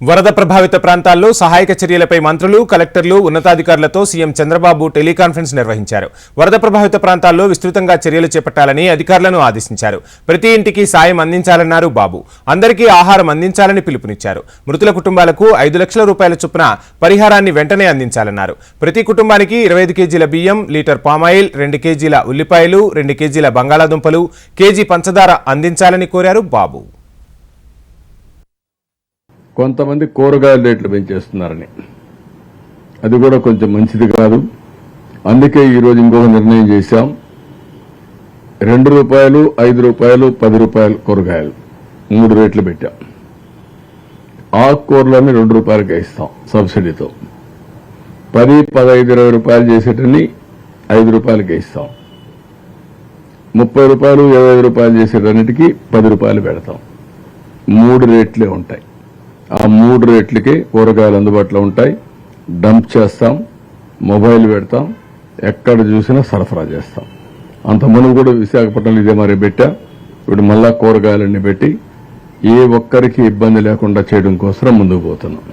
వరద ప్రభావిత ప్రాంతాల్లో సహాయక చర్యలపై మంత్రులు కలెక్టర్లు ఉన్నతాధికారులతో సీఎం చంద్రబాబు టెలికాన్ఫరెన్స్ నిర్వహించారు. వరద ప్రభావిత ప్రాంతాల్లో విస్తృతంగా చర్యలు చేపట్టాలని అధికారులను ఆదేశించారు. ప్రతి ఇంటికి సాయం అందించాలన్నారు బాబు. అందరికీ ఆహారం అందించాలని పిలుపునిచ్చారు. మృతుల కుటుంబాలకు ఐదు లక్షల రూపాయల చొప్పున పరిహారాన్ని వెంటనే అందించాలన్నారు. ప్రతి కుటుంబానికి ఇరవై కేజీల బియ్యం లీటర్ పామాయిల్ రెండు కేజీల ఉల్లిపాయలు రెండు కేజీల బంగాళాదుంపలు కేజీ పంచదార అందించాలని కోరారు బాబు. కొంతమంది కూరగాయల రేట్లు పెంచేస్తున్నారని. అది కూడా కొంచెం మంచిది కాదు. అందుకే ఈరోజు ఇంకొక నిర్ణయం చేశాం. రెండు రూపాయలు ఐదు రూపాయలు పది రూపాయలు కూరగాయలు మూడు రేట్లు పెట్టాం. ఆకుకూరలని రెండు రూపాయలకే ఇస్తాం సబ్సిడీతో. పది పదహైదు ఇరవై రూపాయలు చేసేటని ఐదు రూపాయలకే ఇస్తాం. ముప్పై రూపాయలు ఇరవై రూపాయలు చేసేటన్నిటికీ పది రూపాయలు పెడతాం. మూడు రేట్లే ఉంటాయి. ఆ మూడు రేట్లకి కూరగాయలు అందుబాటులో ఉంటాయి. డంప్ చేస్తాం మొబైల్ పెడతాం ఎక్కడ చూసినా సరఫరా చేస్తాం. అంత మునుపు కూడా విశాఖపట్నంలో ఇదే మరి పెట్టా. ఇప్పుడు మళ్ళా కూరగాయలన్నీ పెట్టి ఏ ఒక్కరికి ఇబ్బంది లేకుండా చేయడం కోసం ముందుకు పోతున్నాం.